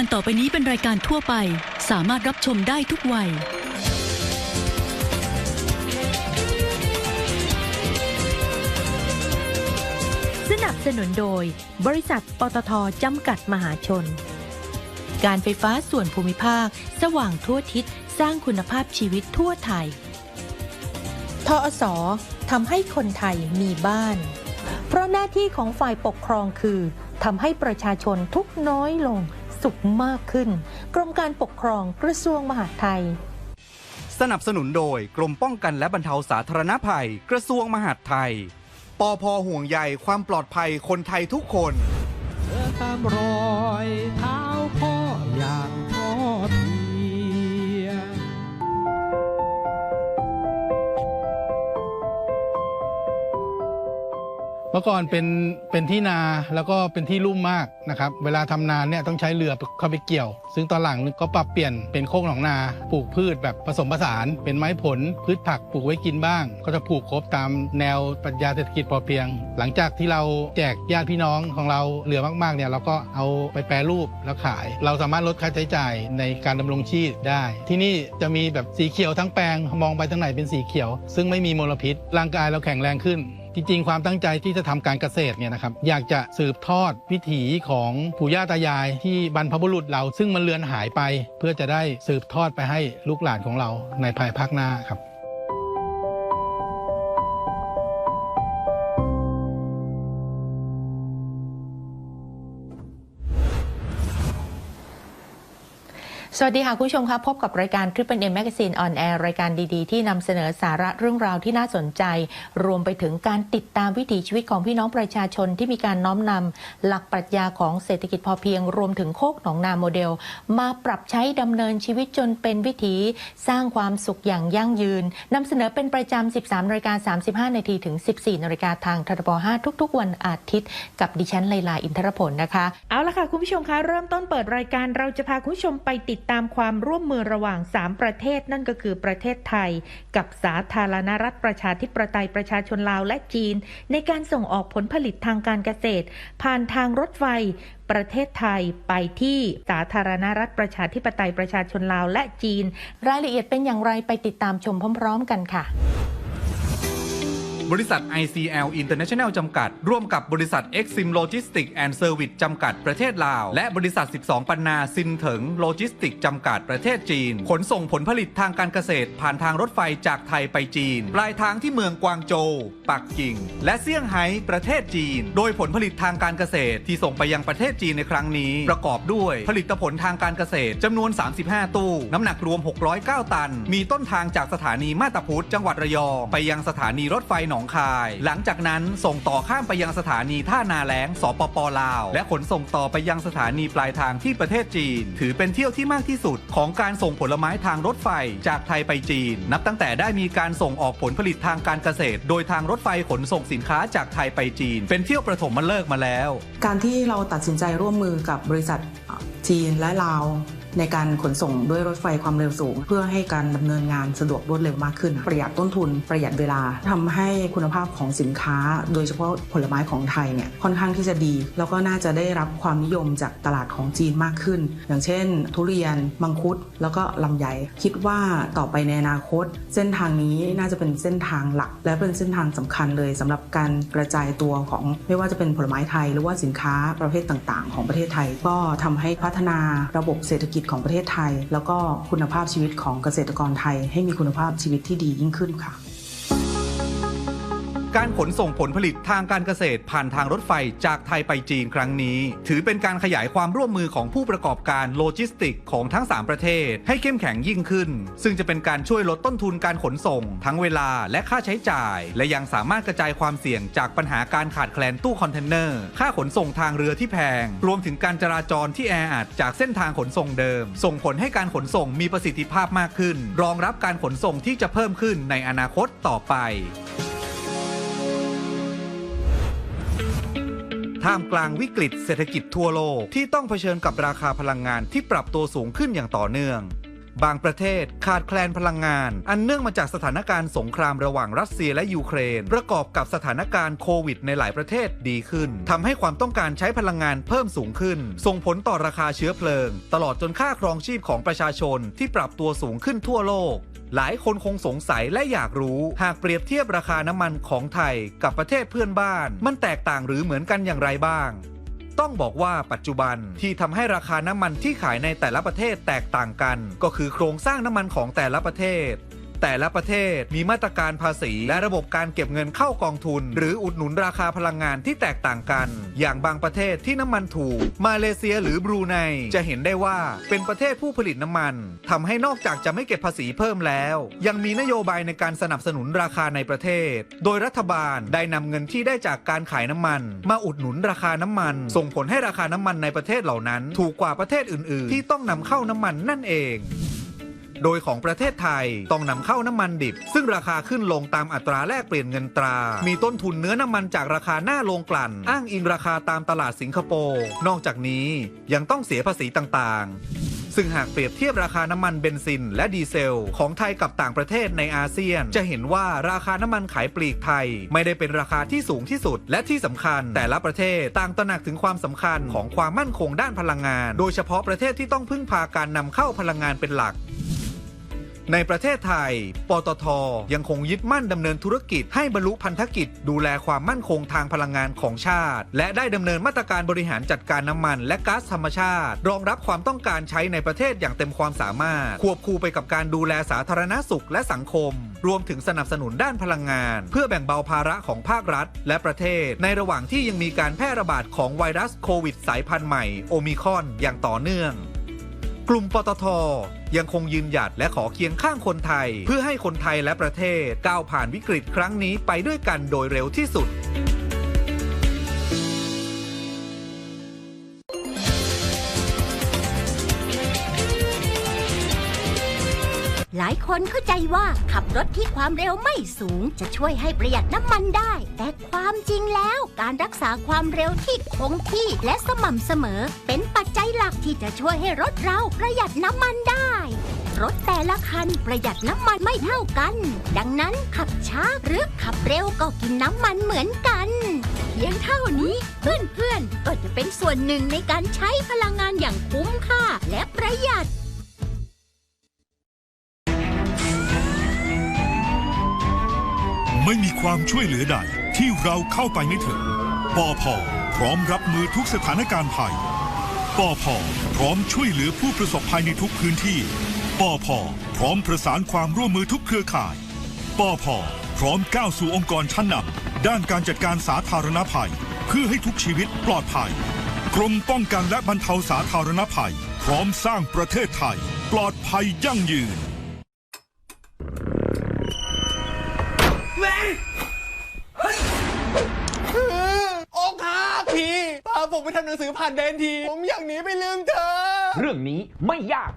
การต่อไปนี้เป็นรายการทั่วไป สามารถรับชมได้ทุกวัย สนับสนุนโดย บริษัทปตทจำกัดมหาชน การไฟฟ้าส่วนภูมิภาค สว่างทั่วทิศสร้างคุณภาพชีวิตทั่วไทย ทอสทำให้คนไทยมีบ้าน เพราะหน้าที่ของฝ่ายปกครองคือทำให้ประชาชนทุกน้อยลง สุขมากขึ้น กรมการปกครองกระทรวงมหาดไทย สนับสนุนโดยกรมป้องกันและบรรเทาสาธารณภัย กระทรวงมหาดไทย ปอพห่วงใยความปลอดภัยคนไทยทุกคนเดินตามรอยเท้า มื่อก่อนเป็นเป็นที่นาแล้วก็เป็นที่ลุ่มมากนะครับ เวลาทำนาเนี่ยต้องใช้เรือเข้าไปเกี่ยว ซึ่งตอนหลังก็ปรับเปลี่ยนเป็นโคกหนองนา ปลูกพืชแบบผสมผสาน เป็นไม้ผลพืชผักปลูกไว้กินบ้าง ก็จะปลูกครบตามแนวปรัชญาเศรษฐกิจพอเพียง หลังจากที่เราแจกญาติพี่น้องของเราเหลือมากๆเนี่ยเราก็เอาไปแปรรูปแล้วขาย เราสามารถลดค่าใช้จ่ายในการดำรงชีพได้ ที่นี่จะมีแบบสีเขียวทั้งแปลงมองไปทางไหนเป็นสีเขียว ซึ่งไม่มีมลพิษร่างกายเราแข็งแรงขึ้น จริง ๆ ความตั้งใจที่จะทำการเกษตรเนี่ยนะครับอยากจะสืบทอดวิถีของปู่ย่าตายายที่บรรพบุรุษเรา ซึ่งมันเลือนหายไป เพื่อจะได้สืบทอดไปให้ลูกหลานของเราในภายภาคหน้าครับ สวัสดีค่ะ คุณผู้ชมครับพบกับรายการ Triple M Magazine on Air รายการดีๆ ที่นำเสนอสาระเรื่องราวที่น่าสนใจ รวมไปถึงการติดตามวิถีชีวิตของพี่น้องประชาชนที่มีการน้อมนำหลักปรัชญาของเศรษฐกิจพอเพียง รวมถึงโคกหนองนาโมเดล มาปรับใช้ดำเนินชีวิตจนเป็นวิถีสร้างความสุขอย่างยั่งยืนนำเสนอเป็นประจำ 13นาฬิกา35 นาทีถึง 14นาฬิกาทางทรบ5ทุก ๆ วันอาทิตย์ กับดิฉันไลลาอินทรพลนะคะเอาละค่ะคุณผู้ชมคะเริ่มต้นเปิดรายการเราจะพาคุณผู้ชมไปติดตามความร่วมมือระหว่าง 3 ประเทศนั่นก็คือประเทศไทย กับสาธารณรัฐประชาธิปไตยประชาชนลาวและจีน ในการส่งออกผลผลิตทางการเกษตร ผ่านทางรถไฟประเทศไทยไปที่สาธารณรัฐประชาธิปไตยประชาชนลาวและจีน รายละเอียดเป็นอย่างไรไปติดตามชมพร้อม ๆ กันค่ะ บริษัท ICL International จำกัด ร่วมกับบริษัท Exim Logistics and Service จำกัดประเทศลาว และบริษัท 12 ปันนาซินเถิงโลจิสติกจำกัดประเทศจีน ขนส่งผลผลิตทางการเกษตร ผ่านทางรถไฟจากไทยไปจีน ปลายทางที่เมืองกวางโจวปักกิ่ง และเซี่ยงไฮ้ประเทศจีน โดยผลผลิตทางการเกษตรที่ส่งไปยังประเทศจีนในครั้งนี้ ประกอบด้วยผลิตผลทางการเกษตรจำนวน 35 ตู้ น้ำหนักรวม 609 ตัน มีต้นทางจากสถานีมาตาพุธจังหวัดระยองไปยังสถานีรถไฟหนองคาย หลังจากนั้นส่งต่อข้ามไปยังสถานีท่านาแล้งสปปลาว และขนส่งต่อไปยังสถานีปลายทางที่ประเทศจีน ถือเป็นเที่ยวที่มากที่สุด ของการส่งผลไม้ทางรถไฟจากไทยไปจีน นับตั้งแต่ได้มีการส่งออกผลผลิตทางการเกษตร โดยทางรถไฟขนส่งสินค้าจากไทยไปจีน เป็นเที่ยวประถมมาเลิกมาแล้ว การที่เราตัดสินใจร่วมมือกับบริษัทจีนและลาวในการขนส่งด้วยรถไฟความเร็วสูง เพื่อให้การดำเนินงานสะดวกรวดเร็วมากขึ้น ประหยัดต้นทุนประหยัดเวลาทำให้คุณภาพของสินค้า โดยเฉพาะผลไม้ของไทยเนี่ยค่อนข้างที่จะดี แล้วก็น่าจะได้รับความนิยมจากตลาดของจีนมากขึ้น อย่างเช่น ทุเรียน มังคุด แล้วก็ลำไย คิดว่าต่อไปในอนาคต เส้นทางนี้น่าจะเป็นเส้นทางหลัก และเป็นเส้นทางสำคัญเลยสำหรับการกระจายตัวของไม่ว่าจะเป็นผลไม้ไทย หรือว่าสินค้าประเภทต่าง ๆ ของประเทศไทย ก็ทำให้พัฒนาระบบเศรษฐกิจของประเทศไทย แล้วก็คุณภาพชีวิตของเกษตรกรไทย ให้มีคุณภาพชีวิตที่ดียิ่งขึ้นค่ะ การขนส่งผลผลิตทางการเกษตรผ่านทางรถไฟจากไทยไปจีนครั้งนี้ ถือเป็นการขยายความร่วมมือของผู้ประกอบการโลจิสติกของทั้ง 3 ประเทศ ให้เข้มแข็งยิ่งขึ้น ซึ่งจะเป็นการช่วยลดต้นทุนการขนส่ง ทั้งเวลาและค่าใช้จ่าย และยังสามารถกระจายความเสี่ยงจากปัญหาการขาดแคลนตู้คอนเทนเนอร์ค่าขนส่งทางเรือที่แพง รวมถึงการจราจรที่แออัดจากเส้นทางขนส่งเดิม ส่งผลให้การขนส่งมีประสิทธิภาพมากขึ้น รองรับการขนส่งที่จะเพิ่มขึ้นในอนาคตต่อไป ท่ามกลางวิกฤตเศรษฐกิจทั่วโลก ที่ต้องเผชิญกับราคาพลังงานที่ปรับตัวสูงขึ้นอย่างต่อเนื่อง บางประเทศขาดแคลนพลังงาน อันเนื่องมาจากสถานการณ์สงครามระหว่างรัสเซียและยูเครน ประกอบกับสถานการณ์โควิดในหลายประเทศดีขึ้นทำให้ความต้องการใช้พลังงานเพิ่มสูงขึ้น ส่งผลต่อราคาเชื้อเพลิง ตลอดจนค่าครองชีพของประชาชนที่ปรับตัวสูงขึ้นทั่วโลก หลายคนคงสงสัยและอยากรู้ หากเปรียบเทียบราคาน้ำมันของไทยกับประเทศเพื่อนบ้าน มันแตกต่างหรือเหมือนกันอย่างไรบ้าง ต้องบอกว่าปัจจุบันที่ทำให้ราคาน้ำมันที่ขายในแต่ละประเทศแตกต่างกัน ก็คือโครงสร้างน้ำมันของแต่ละประเทศ แต่ละประเทศมีมาตรการภาษี และระบบการเก็บเงินเข้ากองทุน หรืออุดหนุนราคาพลังงานที่แตกต่างกัน อย่างบางประเทศที่น้ำมันถูก มาเลเซียหรือบรูไนจะเห็นได้ว่าเป็นประเทศผู้ผลิตน้ำมันทำให้นอกจากจะไม่เก็บภาษีเพิ่มแล้ว ยังมีนโยบายในการสนับสนุนราคาในประเทศ โดยรัฐบาลได้นำเงินที่ได้จากการขายน้ำมัน มาอุดหนุนราคาน้ำมัน ส่งผลให้ราคาน้ำมันในประเทศเหล่านั้น ถูกกว่าประเทศอื่น ๆ ที่ต้องนำเข้าน้ำมันนั่นเอง โดยของประเทศไทยต้องนำเข้าน้ำมันดิบ ซึ่งราคาขึ้นลงตามอัตราแลกเปลี่ยนเงินตรา มีต้นทุนเนื้อน้ำมันจากราคาหน้าโรงกลั่น อ้างอิงราคาตามตลาดสิงคโปร์นอกจากนี้ยังต้องเสียภาษีต่างๆซึ่งหากเปรียบเทียบราคาน้ำมันเบนซิน และดีเซล ของไทยกับต่างประเทศในอาเซียน จะเห็นว่าราคาน้ำมันขายปลีกไทย ไม่ได้เป็นราคาที่สูงที่สุด และที่สำคัญ แต่ละประเทศต่างตระหนักถึงความสำคัญของความมั่นคงด้านพลังงาน โดยเฉพาะประเทศที่ต้องพึ่งพาการนำเข้าพลังงานเป็นหลัก ในประเทศไทย ปตท ยังคงยึดมั่นดำเนินธุรกิจให้บรรลุพันธกิจ ดูแลความมั่นคงทางพลังงานของชาติ และได้ดำเนินมาตรการบริหารจัดการน้ำมัน และก๊าซธรรมชาติ รองรับความต้องการใช้ในประเทศอย่างเต็มความสามารถ ควบคู่ไปกับการดูแลสาธารณสุขและสังคม รวมถึงสนับสนุนด้านพลังงาน เพื่อแบ่งเบาภาระของภาครัฐ และประเทศ ในระหว่างที่ยังมีการแพร่ระบาดของไวรัสโควิดสายพันธุ์ใหม่โอมิคอนอย่างต่อเนื่อง กลุ่มปตท ยังคงยืนหยัดและขอเคียงข้างคนไทย เพื่อให้คนไทยและประเทศก้าวผ่านวิกฤตครั้งนี้ไปด้วยกันโดยเร็วที่สุด คนเข้าใจว่าขับรถที่ความเร็วไม่สูง จะช่วยให้ประหยัดน้ำมันได้ แต่ความจริงแล้วการรักษาความเร็วที่คงที่และสม่ำเสมอ เป็นปัจจัยหลักที่จะช่วยให้รถเราประหยัดน้ำมันได้รถแต่ละคันประหยัดน้ำมันไม่เท่ากัน ดังนั้นขับช้าหรือขับเร็วก็กินน้ำมันเหมือนกัน เพียงเท่านี้เพื่อนๆก็จะเป็นส่วนหนึ่งในการใช้พลังงานอย่างคุ้มค่าและประหยัด ไม่มีความช่วยเหลือใดที่เราเข้าไปไม่ถึงปอพอพร้อมรับมือทุกสถานการณ์ภัยปอพอพร้อมช่วยเหลือผู้ประสบภัยในทุกพื้นที่ปอพอพร้อมประสานความร่วมมือทุกเครือข่ายปอพอพร้อมก้าวสู่องค์กรชั้นนำด้านการจัดการสาธารณภัย เพื่อให้ทุกชีวิตปลอดภัย กรมป้องกันและบรรเทาสาธารณภัย พร้อมสร้างประเทศไทย ปลอดภัยยั่งยืน ผมไปทำหนังสือผ่านแดนที ผมอยากหนีไปลืมเธอ เรื่องนี้ไม่ยาก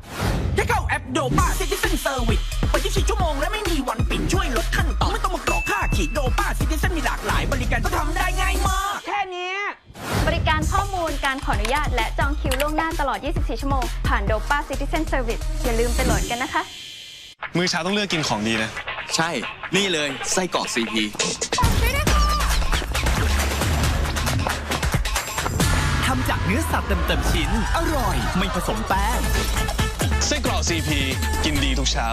แค่เข้าแอปโดป้าซิติเซนเซอร์วิสไปที่4ชั่วโมงและไม่มีวันปิดช่วยลดขั้นตอนไม่ต้องมากรอกค่าขีดโดป้าซิติเซนมีหลากหลาย บริการก็ทำได้ง่ายมาก แค่เนี้ยบริการข้อมูลการขออนุญาต และจองคิวล่วงหน้าตลอด 24 ชั่วโมง ผ่านโดป้า Citizen Service อย่าลืมไปโหลดกันนะคะ มือเช้าต้องเลือกกินของดีนะ ใช่ นี่เลยไส้กรอกซีพี ทำจากเนื้อสัตว์เต็มๆชิ้น อร่อย ไม่ผสมแป้งไส้กรอกซีพีกินดีทุกเช้า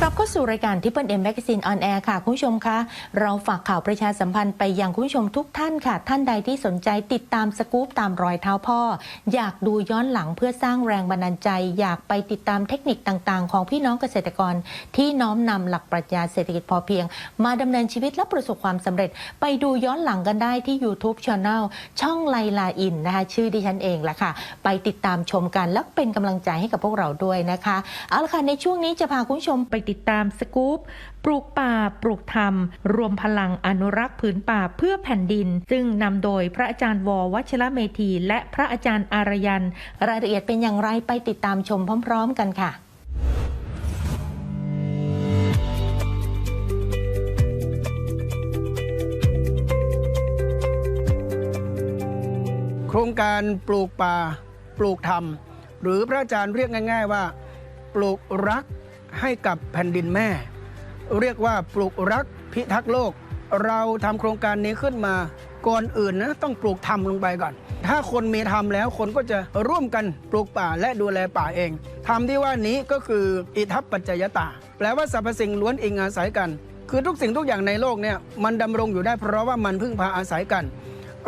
กลับเข้าสู่รายการทิปเปิลเอ็มแมกซีนออนแอร์ค่ะ คุณผู้ชมคะ เราฝากข่าวประชาสัมพันธ์ไปยังคุณผู้ชมทุกท่านค่ะ ท่านใดที่สนใจติดตามสกู๊ปตามรอยเท้าพ่อ อยากดูย้อนหลังเพื่อสร้างแรงบันดาลใจ อยากไปติดตามเทคนิคต่างๆ ของพี่น้องเกษตรกร ที่น้อมนำหลักปรัชญาเศรษฐกิจพอเพียง มาดำเนินชีวิตและประสบความสำเร็จ ไปดูย้อนหลังกันได้ที่ YouTube Channel ช่องไลลาอินนะคะชื่อดิฉันเองแหละค่ะ ไปติดตามชมกันแล้วเป็นกำลังใจให้กับพวกเราด้วยนะคะเอาละค่ะในช่วงนี้จะพาคุณผู้ชมไปติดตามสกู๊ปปลูกป่าปลูกธรรม รวมพลังอนุรักษ์ผืนป่าเพื่อแผ่นดิน ซึ่งนำโดยพระอาจารย์ววัชระเมธี และพระอาจารย์อารยัน รายละเอียดเป็นอย่างไรไปติดตามชมพร้อม ๆ กันค่ะโครงการปลูกป่า ปลูกธรรม หรือพระอาจารย์เรียกง่าย ๆ ว่า ปลูกรัก ให้กับแผ่นดินแม่ เรียกว่าปลูกรักพิทักษ์โลก เราทำโครงการนี้ขึ้นมาก่อนอื่นนะต้องปลูกธรรมลงไปก่อน ถ้าคนมีธรรมแล้วคนก็จะร่วมกันปลูกป่าและดูแลป่าเองธรรมที่ว่านี้ก็คืออิทัปปัจจยตา แปลว่าสรรพสิ่งล้วนอิงอาศัยกัน คือทุกสิ่งทุกอย่างในโลกเนี่ยมันดำรงอยู่ได้เพราะว่ามันพึ่งพาอาศัยกัน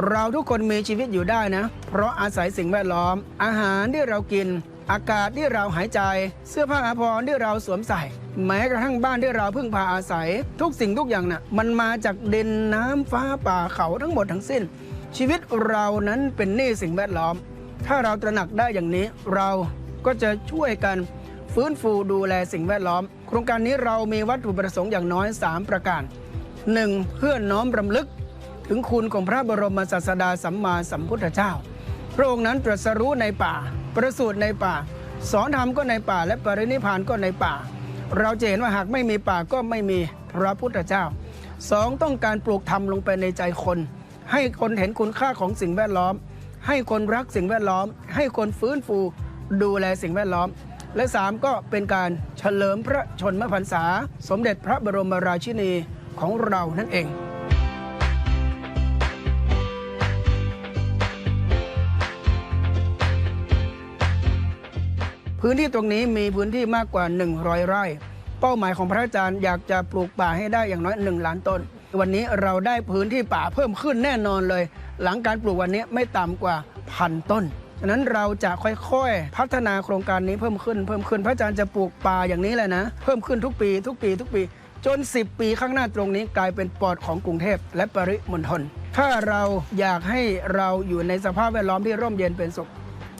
เราทุกคนมีชีวิตอยู่ได้นะ เพราะอาศัยสิ่งแวดล้อม อาหารที่เรากิน อากาศที่เราหายใจ เสื้อผ้าอาภรณ์ที่เราสวมใส่ แม้กระทั่งบ้านที่เราพึ่งพาอาศัย ทุกสิ่งทุกอย่างน่ะมันมาจากดินน้ำฟ้าป่าเขาทั้งหมดทั้งสิ้น ชีวิตเรานั้นเป็นหนี้สิ่งแวดล้อม ถ้าเราตระหนักได้อย่างนี้ เราก็จะช่วยกันฟื้นฟูดูแลสิ่งแวดล้อม โครงการนี้เรามีวัตถุประสงค์อย่างน้อย 3 ประการ 1. เพื่อน้อมรำลึก ถึงคุณของพระบรมศาสดาสัมมาสัมพุทธเจ้า พระองค์นั้นตรัสรู้ในป่า ประสูติในป่า สอนธรรมก็ในป่า และปรินิพพานก็ในป่า เราจะเห็นว่าหากไม่มีป่าก็ไม่มีพระพุทธเจ้าสองต้องการปลูกธรรมลงไปในใจคน ให้คนเห็นคุณค่าของสิ่งแวดล้อม ให้คนรักสิ่งแวดล้อม ให้คนฟื้นฟูดูแลสิ่งแวดล้อม และสามก็เป็นการเฉลิมพระชนมพรรษา สมเด็จพระบรมราชินีของเรานั่นเอง พื้นที่ตรงนี้มีพื้นที่มากกว่า 100 ไร่ เป้าหมายของพระอาจารย์อยากจะปลูกป่าให้ได้อย่างน้อย 1 ล้านต้น วันนี้เราได้พื้นที่ป่าเพิ่มขึ้นแน่นอนเลย หลังการปลูกวันนี้ไม่ต่ำกว่าพันต้นฉะนั้นเราจะค่อยๆ พัฒนาโครงการนี้เพิ่มขึ้น เพิ่มขึ้นพระอาจารย์จะปลูกป่าอย่างนี้เลยนะ เพิ่มขึ้นทุกปีทุกปีทุกปี จน 10 ปีข้างหน้าตรงนี้กลายเป็นปอดของกรุงเทพและปริมณฑลถ้าเราอยากให้เราอยู่ในสภาพแวดล้อมที่ร่มเย็นเป็นสุข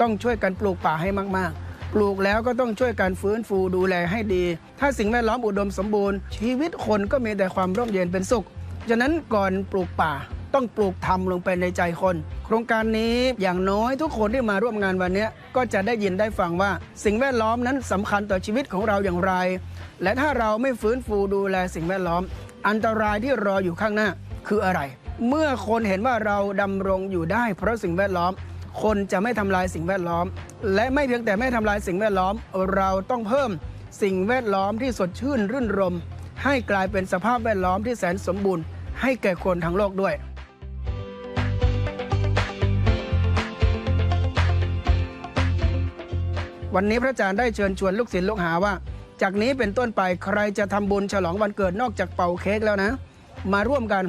ต้องช่วยกันปลูกป่าให้มากๆ ปลูกแล้วก็ต้องช่วยกันฟื้นฟูดูแลให้ดี ถ้าสิ่งแวดล้อมอุดมสมบูรณ์ ชีวิตคนก็มีแต่ความร่มเย็นเป็นสุข ฉะนั้นก่อนปลูกป่าต้องปลูกธรรมลงไปในใจคน โครงการนี้อย่างน้อยทุกคนที่มาร่วมงานวันนี้ก็จะได้ยินได้ฟังว่า สิ่งแวดล้อมนั้นสำคัญต่อชีวิตของเราอย่างไร และถ้าเราไม่ฟื้นฟูดูแลสิ่งแวดล้อม อันตรายที่รออยู่ข้างหน้าคืออะไร เมื่อคนเห็นว่าเราดำรงอยู่ได้เพราะสิ่งแวดล้อม คนจะไม่ทำลายสิ่งแวดล้อม และไม่เพียงแต่ไม่ทำลายสิ่งแวดล้อม เราต้องเพิ่มสิ่งแวดล้อมที่สดชื่นรื่นรม ให้กลายเป็นสภาพแวดล้อมที่แสนสมบูรณ์ ให้แก่คนทั้งโลกด้วยวันนี้พระอาจารย์ได้เชิญชวนลูกศิษย์ลูกหาว่า จากนี้เป็นต้นไปใครจะทำบุญฉลองวันเกิดนอกจากเป่าเค้กแล้วนะ มาร่วมกัน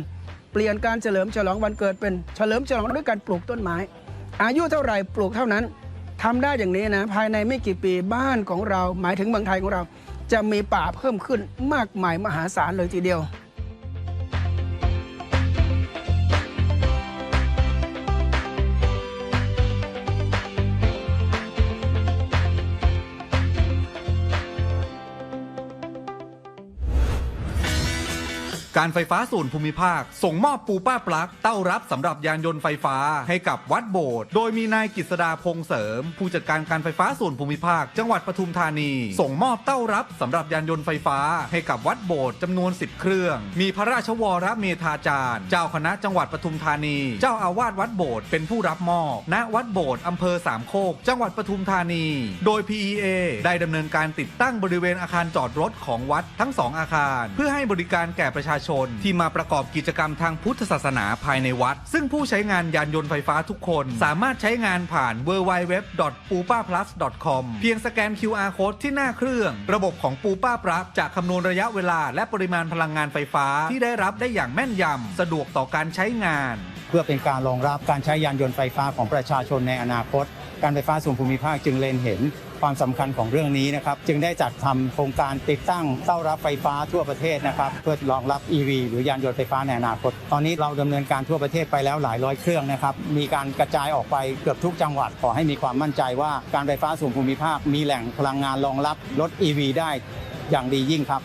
เปลี่ยนการเฉลิมฉลองวันเกิดเป็นเฉลิมฉลองด้วยการปลูกต้นไม้ อายุเท่าไหร่ปลูกเท่านั้นทำได้อย่างนี้นะภายในไม่กี่ปีบ้านของเรา หมายถึงเมืองไทยของเรา จะมีป่าเพิ่มขึ้นมากมายมหาศาลเลยทีเดียว การไฟฟ้าส่วนภูมิภาค ส่งมอบปูป้าปลั๊กเต้ารับสำหรับยานยนต์ไฟฟ้าให้กับวัดโบสถ์โดยมีนายกฤษดาพงเสริม ผู้จัดการการไฟฟ้าส่วนภูมิภาค จังหวัดปทุมธานี ส่งมอบเต้ารับสำหรับยานยนต์ไฟฟ้า ให้กับวัดโบสถ์จำนวน 10 เครื่อง มีพระราชวรเมธาจารย์ เจ้าคณะจังหวัดปทุมธานี เจ้าอาวาสวัดโบสถ์เป็นผู้รับมอบณวัดโบสถ์อำเภอสามโคก จังหวัดปทุมธานี โดย PEA ได้ดำเนินการติดตั้งบริเวณอาคารจอดรถของวัดทั้งสองอาคาร เพื่อให้บริการแก่ประชาชน ที่มาประกอบกิจกรรมทางพุทธศาสนาภายในวัด ซึ่งผู้ใช้งานยานยนต์ไฟฟ้าทุกคน สามารถใช้งานผ่าน www.pupaplus.com เพียงสแกน QR code ที่หน้าเครื่อง ระบบของปูป้าปลั๊กจะคำนวณระยะเวลา และปริมาณพลังงานไฟฟ้าที่ได้รับได้อย่างแม่นยำสะดวกต่อการใช้งาน เพื่อเป็นการรองรับการใช้ยานยนต์ไฟฟ้าของประชาชนในอนาคต การไฟฟ้าส่วนภูมิภาคจึงเล็งเห็น ความสำคัญของเรื่องนี้นะครับจึงได้จัดทำโครงการติดตั้งเต้ารับไฟฟ้าทั่วประเทศนะครับเพื่อรองรับ EV หรือยานยนต์ไฟฟ้าในอนาคต ตอนนี้เราดำเนินการทั่วประเทศไปแล้วหลายร้อยเครื่องนะครับมีการกระจายออกไปเกือบทุกจังหวัดขอให้มีความมั่นใจว่าการไฟฟ้าส่วนภูมิภาค มีแหล่งพลังงานรองรับรถ EV ได้อย่างดียิ่งครับ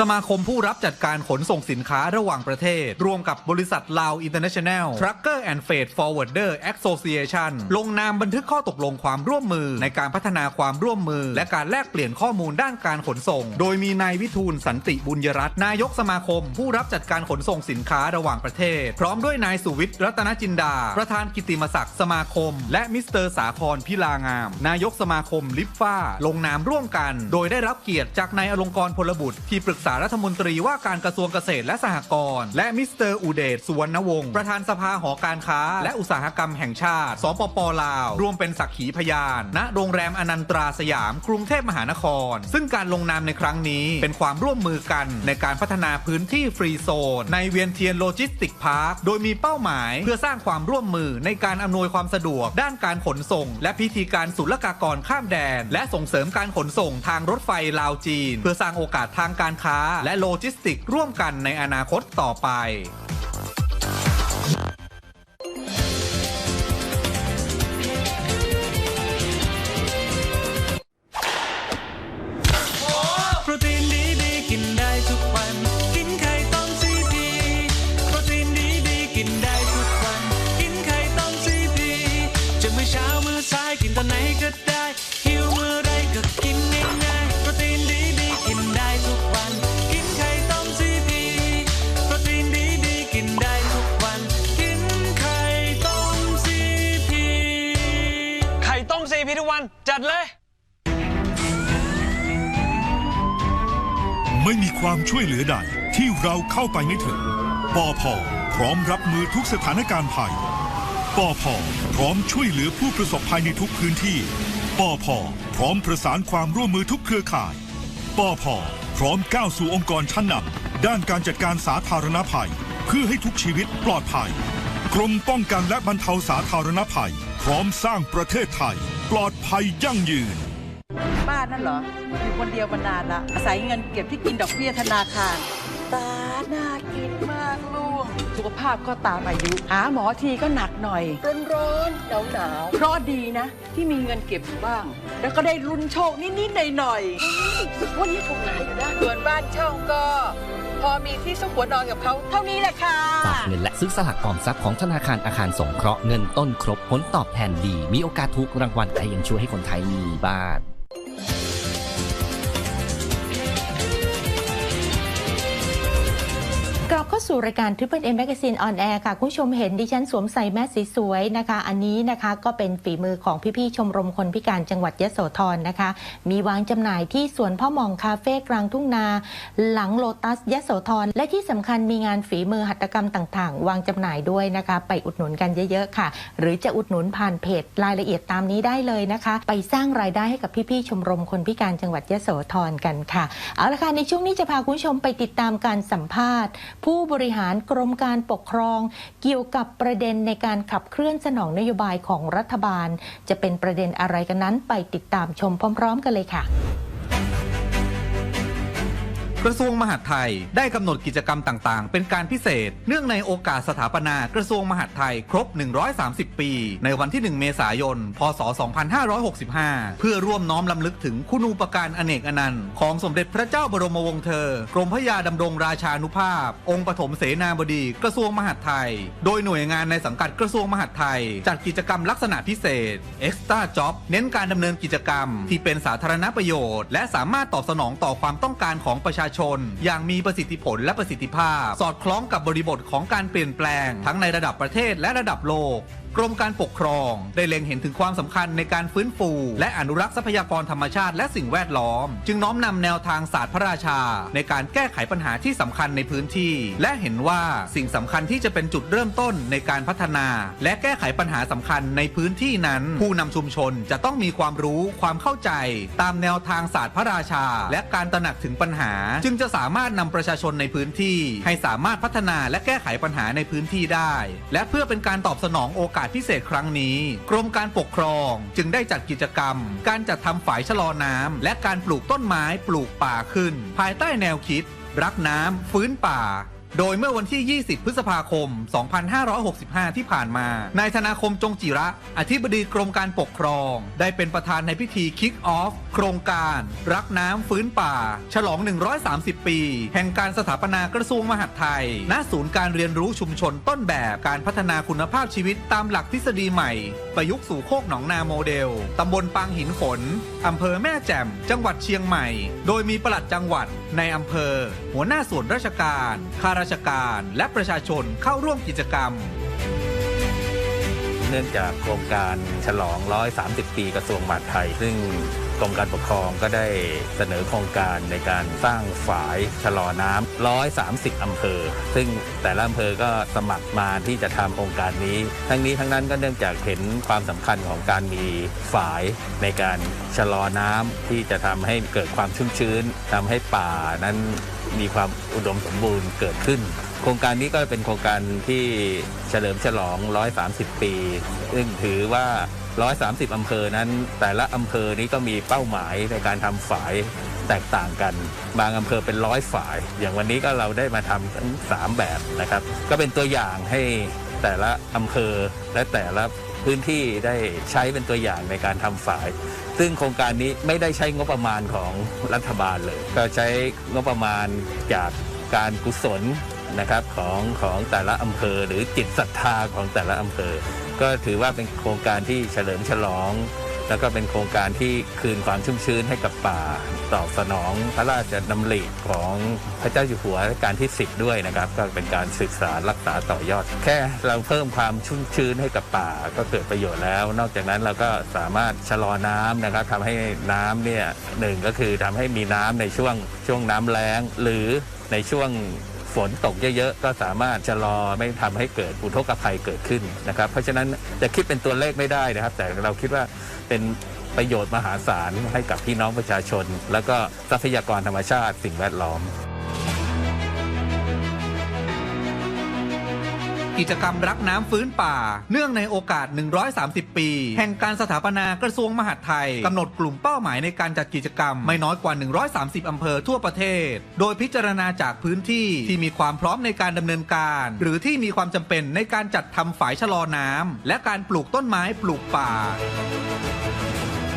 สมาคมผู้รับจัดการขนส่งสินค้าระหว่างประเทศ รวมกับบริษัทลาวอินเตอร์เนชั่นแนล Trucker and Freight Forwarder Association ลงนามบันทึกข้อตกลงความร่วมมือ ในการพัฒนาความร่วมมือ และการแลกเปลี่ยนข้อมูลด้านการขนส่ง โดยมีนายวิทูลสันติบุญยรัตน์นายกสมาคม ผู้รับจัดการขนส่งสินค้าระหว่างประเทศ พร้อมด้วยนายสุวิทย์รัตนจินดา ประธานกิติมศักดิ์สมาคม และมิสเตอร์สาครพิลางาม นายกสมาคมลิฟฟ้า ลงนามร่วมกัน โดยได้รับเกียรติจากนายอลงกรพลบุตรที่ปรึกษารัฐมนตรีว่าการกระทรวงเกษตรและสหกรณ์และมิสเตอร์อุเดชสุวรรณวงศ์ประธานสภาหอการค้า และอุตสาหกรรมแห่งชาติ สปปลาว รวมเป็นสักขีพยาน ณ โรงแรมอนันตราสยาม กรุงเทพมหานคร ซึ่งการลงนามในครั้งนี้เป็นความร่วมมือกันในการพัฒนาพื้นที่ฟรีโซน ในเวียนเทียนโลจิสติกพาร์ค โดยมีเป้าหมายเพื่อสร้างความร่วมมือในการอำนวยความสะดวก ด้านการขนส่ง และพิธีการศุลกากรข้ามแดน และส่งเสริมการขนส่งทางรถไฟลาวจีน เพื่อสร้างโอกาสทางการค้าและโลจิสติกร่วมกันในอนาคตต่อไป ช่วยเหลือใดที่เราเข้าไปไม่ถึงปอพอพร้อมรับมือทุกสถานการณ์ภัยปอพอพร้อมช่วยเหลือผู้ประสบภัยในทุกพื้นที่ปอพอพร้อมประสานความร่วมมือทุกเครือข่ายปอพอพร้อมก้าวสู่องค์กรชั้นนำด้านการจัดการสาธารณภัย เพื่อให้ทุกชีวิตปลอดภัยกรมป้องกันและบรรเทาสาธารณภัย พร้อมสร้างประเทศไทย ปลอดภัยยั่งยืน นั่นเหรอ อยู่คนเดียวมานานละอาศัยเงินเก็บที่กินดอกเบี้ยธนาคาร ตาน่ากินมากลูก สุขภาพก็ตามอายุ หาหมอทีก็หนักหน่อย ร้อนร้อนหนาวหนาวเพราะดีนะ ที่มีเงินเก็บอยู่บ้าง แล้วก็ได้ลุ้นโชคนิดๆหน่อยๆวันนี้ถูกหลายอยู่นะส่วนบ้านเช่าก็พอมีที่ซุกหัวนอนกับเขาเท่านี้แหละค่ะ ฝากเงินและซื้อสลากออมทรัพย์ของธนาคารอาคารสงเคราะห์เงินต้นครบผลตอบแทนดี มีโอกาสถูกรางวัลแต่ยังช่วยให้คนไทยมีบ้าน สู่รายการ Triple M Magazine on Air ค่ะ คุณผู้ชมเห็นดิฉันสวมใส่แมสสีสวยนะคะ อันนี้นะคะก็เป็นฝีมือของพี่ๆชมรมคนพิการจังหวัดยะโสธรนะคะ มีวางจำหน่ายที่สวนพ่อหมองคาเฟ่กลางทุ่งนา หลังโลตัสยะโสธรและที่สำคัญมีงานฝีมือหัตถกรรมต่างๆ วางจำหน่ายด้วยนะคะ ไปอุดหนุนกันเยอะๆค่ะ หรือจะอุดหนุนผ่านเพจรายละเอียดตามนี้ได้เลยนะคะ ไปสร้างรายได้ให้กับพี่ๆชมรมคนพิการจังหวัดยะโสธรกันค่ะเอาละค่ะในช่วงนี้จะพาคุณผู้ชมไปติดตามการสัมภาษณ์ ผู้บริหารกรมการปกครอง เกี่ยวกับประเด็นในการขับเคลื่อนสนองนโยบายของรัฐบาล จะเป็นประเด็นอะไรกันนั้นไปติดตามชมพร้อม ๆ กันเลยค่ะ กระทรวงมหาดไทย ได้กำหนดกิจกรรมต่างๆ เป็นการพิเศษ เนื่องในโอกาสสถาปนากระทรวงมหาดไทยครบ 130 ปี ในวันที่ 1 เมษายน พศ 2565 เพื่อร่วมน้อมลำลึกถึงคุณูปการอเนกอนันต์ ของสมเด็จพระเจ้าบรมวงศ์เธอ กรมพระยาดำรงราชานุภาพ องค์ปฐมเสนาบดีกระทรวงมหาดไทย โดยหน่วยงานในสังกัดกระทรวงมหาดไทย จัดกิจกรรมลักษณะพิเศษ Extra Job เน้นการดำเนินกิจกรรม ที่เป็นสาธารณประโยชน์ และสามารถตอบสนองต่อความต้องการของประชาชน อย่างมีประสิทธิผลและประสิทธิภาพ สอดคล้องกับบริบทของการเปลี่ยนแปลง ทั้งในระดับประเทศและระดับโลก กรมการปกครอง ได้เล็งเห็นถึงความสำคัญในการฟื้นฟู และอนุรักษ์ทรัพยากรธรรมชาติและสิ่งแวดล้อม จึงน้อมนำแนวทางศาสตร์พระราชา ในการแก้ไขปัญหาที่สำคัญในพื้นที่ และเห็นว่าสิ่งสำคัญที่จะเป็นจุดเริ่มต้นในการพัฒนา และแก้ไขปัญหาสำคัญในพื้นที่นั้น ผู้นำชุมชนจะต้องมีความรู้ความเข้าใจ ตามแนวทางศาสตร์พระราชา และการตระหนักถึงปัญหา จึงจะสามารถนำประชาชนในพื้นที่ ให้สามารถพัฒนาและแก้ไขปัญหาในพื้นที่ได้ และเพื่อเป็นการตอบสนองโอกาสพิเศษครั้งนี้ กรมการปกครองจึงได้จัดกิจกรรม การจัดทำฝายชะลอน้ำและการปลูกต้นไม้ปลูกป่าขึ้น ภายใต้แนวคิด รักน้ำฟื้นป่า โดยเมื่อวันที่ 20 พฤษภาคม 2565 ที่ผ่านมา นายธนาคมจงจิระ อธิบดีกรมการปกครอง ได้เป็นประธานในพิธีคิกออฟโครงการ รักน้ำฟื้นป่า ฉลอง 130 ปี แห่งการสถาปนากระทรวงมหาดไทย ณ ศูนย์การเรียนรู้ชุมชนต้นแบบการพัฒนาคุณภาพชีวิตตามหลักทฤษฎีใหม่ ประยุกต์สู่โคกหนองนาโมเดล ตำบลปางหินฝนอำเภอแม่แจ่ม จังหวัดเชียงใหม่ โดยมีปลัดจังหวัด ในอำเภอ หัวหน้าส่วนราชการข้าราชการและประชาชนเข้าร่วมกิจกรรม เนื่องจากโครงการฉลอง 130 ปีกระทรวงมหาดไทย ซึ่ง กรมการปกครองก็ได้เสนอโครงการในการสร้างฝายชะลอน้ำ130อำเภอ ซึ่งแต่ละอำเภอก็สมัครมาที่จะทำโครงการนี้ ทั้งนี้ทั้งนั้นก็เนื่องจากเห็นความสำคัญของการมีฝายในการชะลอน้ำที่จะทำให้เกิดความชุ่มชื้นทำให้ป่านั้นมีความอุดมสมบูรณ์เกิดขึ้น โครงการนี้ก็เป็นโครงการที่เฉลิมฉลอง 130 ปี ซึ่งถือว่า 130 อำเภอนั้น แต่ละอำเภอนี้ก็มีเป้าหมายในการทำฝายแตกต่างกัน บางอำเภอเป็นร้อยฝาย อย่างวันนี้ก็เราได้มาทำทั้งสามแบบนะครับ ก็เป็นตัวอย่างให้แต่ละอำเภอและแต่ละพื้นที่ได้ใช้เป็นตัวอย่างในการทำฝาย ซึ่งโครงการนี้ไม่ได้ใช้งบประมาณของรัฐบาลเลย ก็ใช้งบประมาณจากการกุศลนะครับของของแต่ละอำเภอหรือจิตศรัทธาของแต่ละอำเภอ ก็ถือว่าเป็นโครงการที่เฉลิมฉลอง แล้วก็เป็นโครงการที่คืนความชุ่มชื้นให้กับป่า ตอบสนองพระราชดำริของพระเจ้าอยู่หัวรัชกาลที่ 10 ด้วยนะครับ ก็เป็นการศึกษารักษาต่อยอด แค่เราเพิ่มความชุ่มชื้นให้กับป่าก็เกิดประโยชน์แล้ว นอกจากนั้นเราก็สามารถชะลอน้ำนะครับทำให้น้ำเนี่ยหนึ่งก็คือทำให้มีน้ำในช่วงช่วงน้ำแล้ง หรือในช่วง ฝนตกเยอะๆ ก็สามารถชะลอไม่ทำให้เกิดอุทกภัยเกิดขึ้นนะครับเพราะฉะนั้นจะคิดเป็นตัวเลขไม่ได้นะครับ แต่เราคิดว่าเป็นประโยชน์มหาศาลให้กับพี่น้องประชาชน แล้วก็ทรัพยากรธรรมชาติสิ่งแวดล้อม กิจกรรมรักน้ำฟื้นป่า เนื่องในโอกาส 130 ปี แห่งการสถาปนากระทรวงมหาดไทยกำหนดกลุ่มเป้าหมายในการจัดกิจกรรมไม่น้อยกว่า 130 อำเภอทั่วประเทศ โดยพิจารณาจากพื้นที่ที่มีความพร้อมในการดำเนินการ หรือที่มีความจำเป็นในการจัดทำฝายชะลอน้ำและการปลูกต้นไม้ปลูกป่า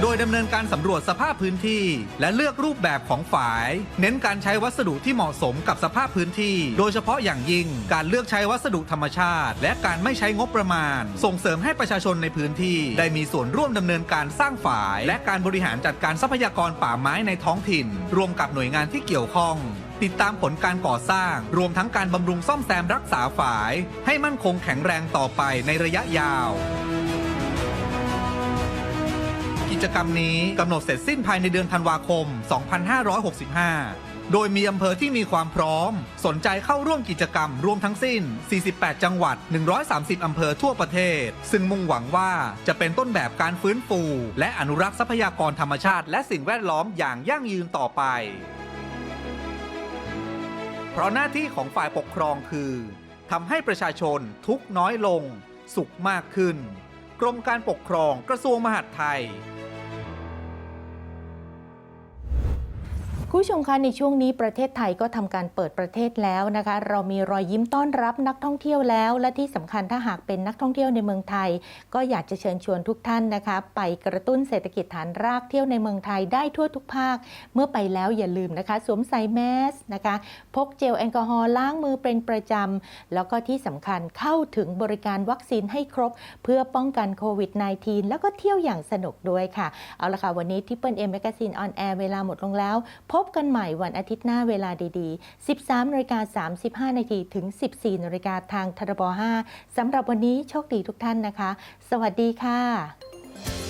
โดยดำเนินการสำรวจสภาพพื้นที่ และเลือกรูปแบบของฝาย เน้นการใช้วัสดุที่เหมาะสมกับสภาพพื้นที่ โดยเฉพาะอย่างยิ่ง การเลือกใช้วัสดุธรรมชาติ และการไม่ใช้งบประมาณ ส่งเสริมให้ประชาชนในพื้นที่ ได้มีส่วนร่วมดำเนินการสร้างฝาย และการบริหารจัดการทรัพยากรป่าไม้ในท้องถิ่น รวมกับหน่วยงานที่เกี่ยวข้องติดตามผลการก่อสร้าง รวมทั้งการบำรุงซ่อมแซมรักษาฝาย ให้มั่นคงแข็งแรงต่อไปในระยะยาว จกรรมนี้กำหนดเสร็จสิ้นภายในเดือนธันวาคม 2565 โดยมีอำเภอที่มีความพร้อม สนใจเข้าร่วมกิจกรรมรวมทั้งสิ้น 48 จังหวัด 130 อำเภอทั่วประเทศ ซึ่งมุ่งหวังว่าจะเป็นต้นแบบการฟื้นฟู และอนุรักษ์ทรัพยากรธรรมชาติ และสิ่งแวดล้อมอย่างยั่งยืนต่อไป เพราะหน้าที่ของฝ่ายปกครองคือทำให้ประชาชนทุกน้อยลง สุขมากขึ้น กรมการปกครองกระทรวงมหาดไทย คุณผู้ชมคะในช่วงนี้ประเทศไทยก็ทำการเปิดประเทศแล้วนะคะ เรามีรอยยิ้มต้อนรับนักท่องเที่ยวแล้ว และที่สำคัญถ้าหากเป็นนักท่องเที่ยวในเมืองไทย ก็อยากจะเชิญชวนทุกท่านนะคะ ไปกระตุ้นเศรษฐกิจฐานรากเที่ยวในเมืองไทยได้ทั่วทุกภาค เมื่อไปแล้วอย่าลืมนะคะ สวมใส่แมสนะคะพกเจลแอลกอฮอล์ล้างมือเป็นประจำแล้วก็ที่สำคัญเข้าถึงบริการวัคซีนให้ครบ เพื่อป้องกันโควิด -19 แล้วก็เที่ยวอย่างสนุกด้วยค่ะเอาละค่ะวันนี้ทิปเปิลเอ็มแมกซีนออนแอร์เวลาหมดลงแล้วพบกันใหม่วันอาทิตย์หน้าเวลาดี ๆ 13นาฬิกา35นาทีถึง 14นาฬิกาทางทรบ5สำหรับวันนี้โชคดีทุกท่านนะคะ สวัสดีค่ะ